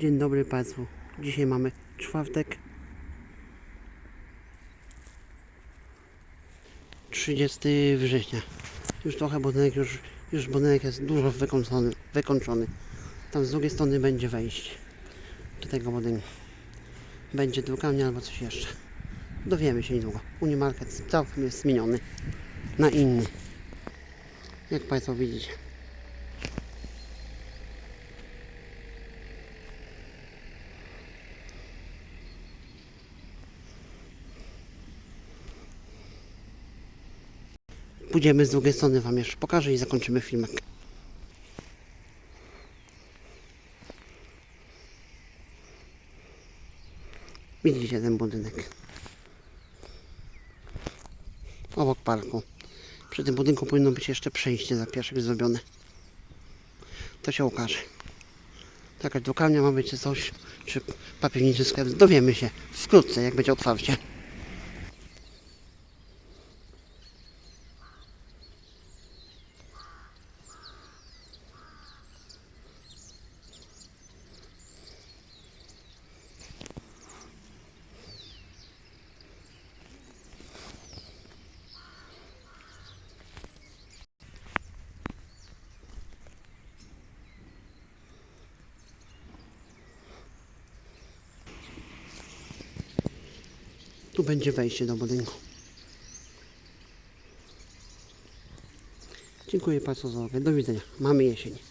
Dzień dobry Państwu. Dzisiaj mamy czwartek. 30 września. Już trochę budynek, już, już budynek jest dużo wykończony, wykończony. Tam z drugiej strony będzie wejście do tego budynku. Będzie drukarnia albo coś jeszcze. Dowiemy się niedługo. Unimarket całkiem jest zmieniony na inny. Jak Państwo widzicie. Pójdziemy z drugiej strony Wam jeszcze pokażę i zakończymy filmek. Widzicie ten budynek. Obok parku. Przy tym budynku powinno być jeszcze przejście za pieszych zrobione. To się okaże. Jakaś drukarnia ma być czy coś, czy papierniczy sklep. Dowiemy się wkrótce, jak będzie otwarcie. Tu będzie wejście do budynku. Dziękuję Państwu za uwagę. Do widzenia. Mamy jesień.